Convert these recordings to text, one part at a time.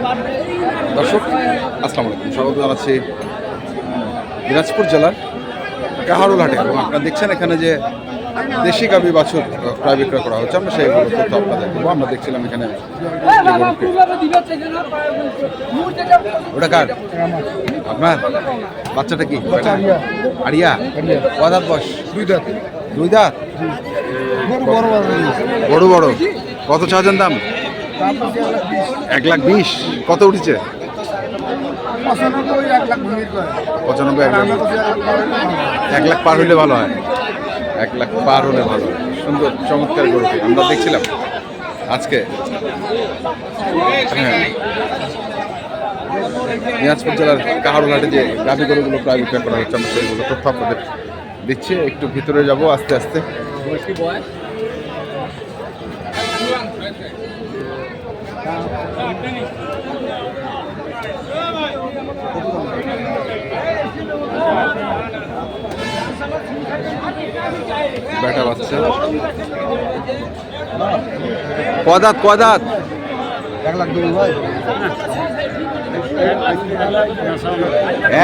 দর্শক আসসালামু আলাইকুম। স্বাগত জানাচ্ছি দিনাজপুর জেলার কাহারুল হাটে এবং আপনারা দেখছেন এখানে যে দেশি গাভী বাছুর প্রায় বিক্রয় করা হচ্ছে। আমরা সেইগুলো তথ্য আপনাদের দেবো আমরা দেখছিলাম এখানে। ওটা কার? আপনার? বাচ্চাটা কি? আড়িয়া কয় দাঁত বয়স? দুই দাঁত দুই দাঁত বড় বড় বড় বড় বড়। কত চার্জেন দাম? এক লাখ বিশ? কত উঠেছে? পঁচানব্বই এক লাখ এক লাখ পার হলে ভালো হয়। এক লাখ পার হলে ভালো হয়। সুন্দর চমৎকার গরুটি আমরা দেখছিলাম আজকে। হ্যাঁ। দিনাজপুর জেলার কাহারুলহাটে যে গাভী গরুগুলো প্রায় বিক্রয় করা হচ্ছে আমরা সেইগুলো তথ্য আপনাদের দিচ্ছি। একটু ভিতরে যাব আস্তে আস্তে। বেটা বাচ্চা। কদাত কদাত। এক লাখ দুই ভাই।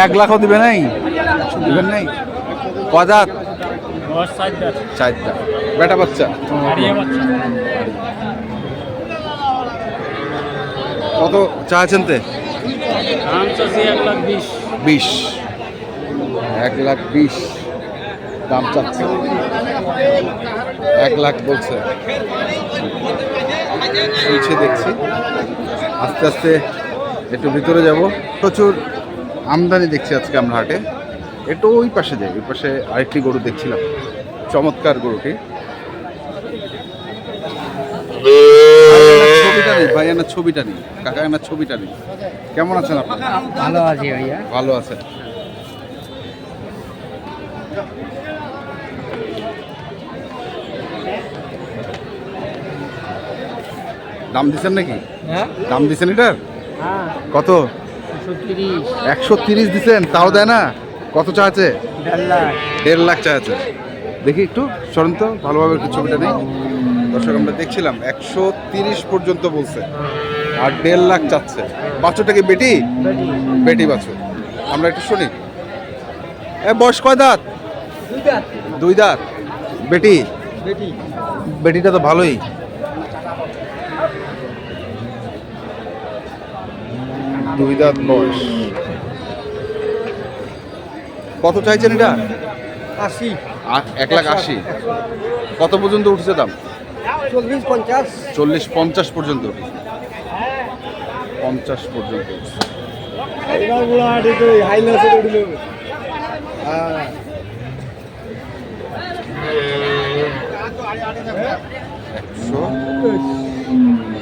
এক লাখও দিবে নাই? দিবেন নাই? কদাত। চারটা বেটা বাচ্চা। কত চাচ্ছেন তে? বিশ। এক লাখ বিশ দাম চাচ্ছে। এক লাখ বলছে। শুনছি দেখছি। আস্তে আস্তে একটু ভিতরে যাব। প্রচুর আমদানি দেখছি আজকে আমরা হাটে। একটু ওই পাশে যাই ওই পাশে আরেকটি গরু দেখছিলাম। চমৎকার গরুটি। ভাই না ছবিটা নেই কাকা না ছবিটা নেই কেমন আছেন আপনি? ভালো আছি ভাইয়া। ভালো আছেন। দাম দিচ্ছেন নাকি? হ্যাঁ? দাম দিচ্ছেন এটার? হ্যাঁ। কত? একশো তিরিশ। দিচ্ছেন তাও দেয় না? কত চা আছে দেড় লাখ চা আছে দেখি একটু সরেন তো ভালোভাবে একটু ছবিটা নেই। দর্শক আমরা দেখছিলাম একশো তিরিশ পর্যন্ত বলছে আর দেড় লাখ চাচ্ছে। বাছুরটা কি বেটি? বেটি বাছুর। আমরা একটু শুনি। এ বয়স কয় দাঁত? দুই দাঁত। বেটি? বেটিটা তো ভালোই। দুই দাঁত বয়স। কত চাইছেন এটা? আশি। এক লাখ আশি। কত পর্যন্ত উঠছে দাম? চল্লিশ পঞ্চাশ। চল্লিশ পঞ্চাশ পর্যন্ত। পঞ্চাশ পর্যন্ত। একশো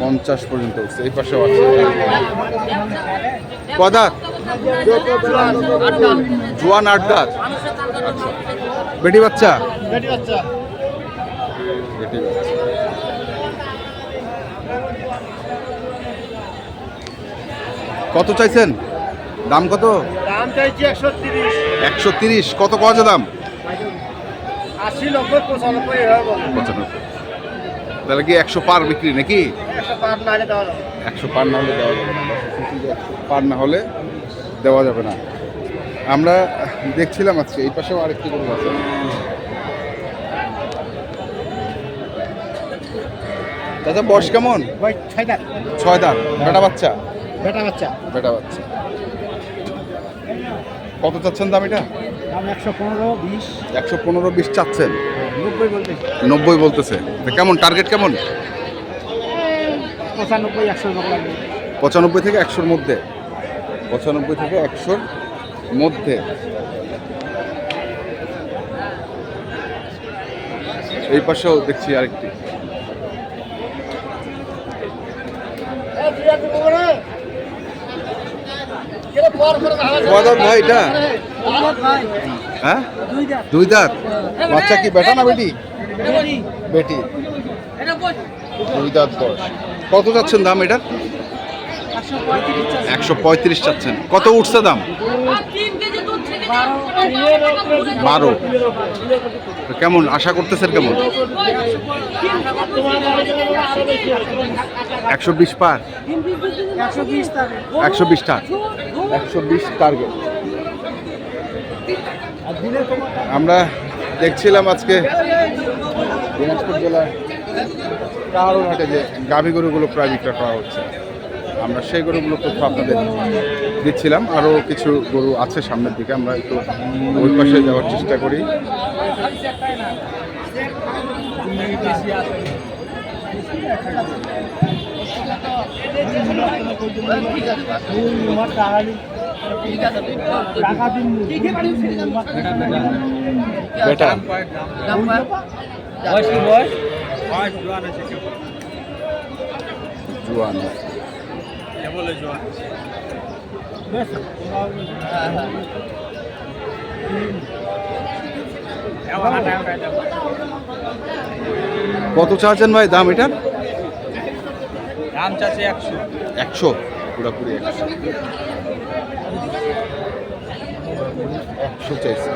পঞ্চাশ পর্যন্ত উঠছে এই পাশেও আছে। কদাত জোয়ান দাঁত আচ্ছা। বেটি বাচ্চা। বেটি বাচ্চা বেটি বাচ্চা কত চাইছেন? দাম কত? দাম চাইছি একশো তিরিশ। একশো তিরিশ। কত কত দাম? আশি নব্বই পঁচানব্বই পঁচানব্বই। তাহলে কি একশো পার বিক্রি নাকি? একশো পার না হলে দেওয়া যাবে একশো পার না হলে দেওয়া যাবে না। আমরা দেখছিলাম আজকে এই পাশেও আরেকটি গরু আছে। দাদা বয়স কেমন? ভাই ছয় দাঁত। ছয় দাঁত। বেটা বাচ্চা? বেটা বাচ্চা। বেটা বাচ্চা। কত চাচ্ছেন দাম এটা? দাম একশো পনেরো বিশ। একশো পনেরো বিশ চাচ্ছেন। নব্বই বলতে নব্বই বলতেছে। কেমন? টার্গেট কেমন? পঁচানব্বই একশো পঁচানব্বই থেকে একশোর মধ্যে। পঁচানব্বই থেকে একশোর মধ্যে। এই পাশেও দেখছি আরেকটি। কদাত ভাই, এটা? হ্যাঁ? দুই দাঁত। বাচ্চা কি, বেটা না বেটি? বেটি। দুই দাঁত বয়স। কত যাচ্ছেন দাম এটার একশো পঁয়ত্রিশ চাচ্ছেন। কত উঠছে দাম? বারো। কেমন? আশা করতেছেন কেমন? একশো বিশ পার? একশো বিশ টার একশো বিশ টার্গেট। আমরা দেখছিলাম আজকে দিনাজপুর জেলার কাহারুঘাটে যে গাভী গরুগুলো প্রায় বিক্রয় করা হচ্ছে। আমরা সেই গরুগুলো তথ্য আপনাদের দিচ্ছিলাম। আরও কিছু গরু আছে সামনের দিকে আমরা একটু ওই পাশে যাওয়ার চেষ্টা করি। বেটা। জুয়ান কত চাচ্ছেন ভাই দাম এটার? দাম চাচ্ছে একশো। একশো? পুরোপুরি একশো। একশো চাইছে।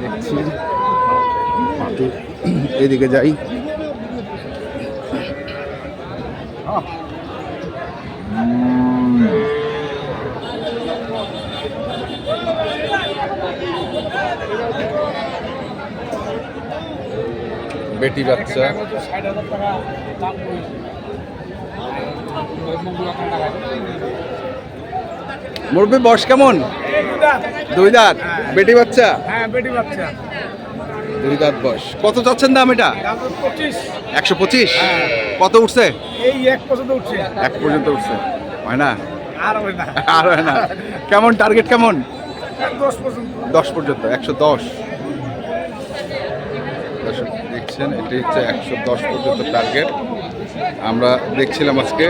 দেখছি। একটু এদিকে যাই। বেটি বাচ্চা। মুরব্বী বয়স কেমন? দুই দাঁত। বেটি বাচ্চা? হ্যাঁ বেটি বাচ্চা। দুই দাঁত বয়স। কত চাচ্ছেন দাম এটা? একশো পঁচিশ। কত উঠছে? এই এক পর্যন্ত উঠছে। এক পর্যন্ত উঠছে। হয় না? আর হবে না। আর হয় না। কেমন? টার্গেট কেমন? দশ পর্যন্ত। দশ পর্যন্ত একশো দশ। দর্শক দেখছেন এটি হচ্ছে একশো দশ পর্যন্ত টার্গেট আমরা দেখছিলাম আজকে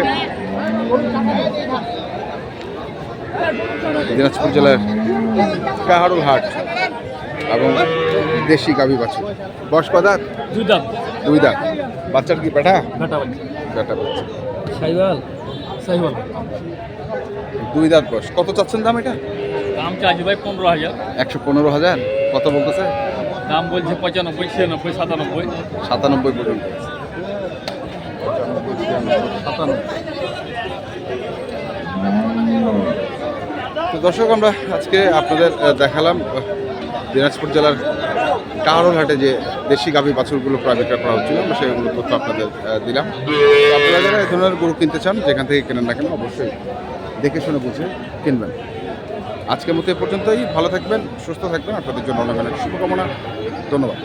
দিনাজপুর জেলার কাহারুল হাট এবং দেশি গাভী বাছুর। বয়স কদাত দুই দাম দুই দাঁত। বাচ্চার কি বেটা? বেটা বাচ্চা। বাচ্চা। সাইবাল সাইবাল দুই দাঁত বয়স। কত চাচ্ছেন দাম এটা? দাম চাইছে ভাই পনেরো হাজার। একশো পনেরো হাজার। কত বলতেছে? দাম বলছে পঁচানব্বই ছিয়ানব্বই সাতানব্বই। সাতানব্বই পর্যন্ত তো দর্শক আমরা আজকে আপনাদের দেখালাম দিনাজপুর জেলার কাহারোল হাটে যে দেশি গাভী বাছুরগুলো প্রায় বিক্রয় করা হচ্ছিল, আমরা সেগুলো তথ্য আপনাদের দিলাম। আপনারা যারা এই ধরনের গরু কিনতে চান, যেখান থেকে কেনেন না কেন, অবশ্যই দেখে শুনে বুঝে কিনবেন। আজকের মতো এ পর্যন্তই। ভালো থাকবেন, সুস্থ থাকবেন। আপনাদের জন্য অনেক অনেক শুভকামনা। ধন্যবাদ।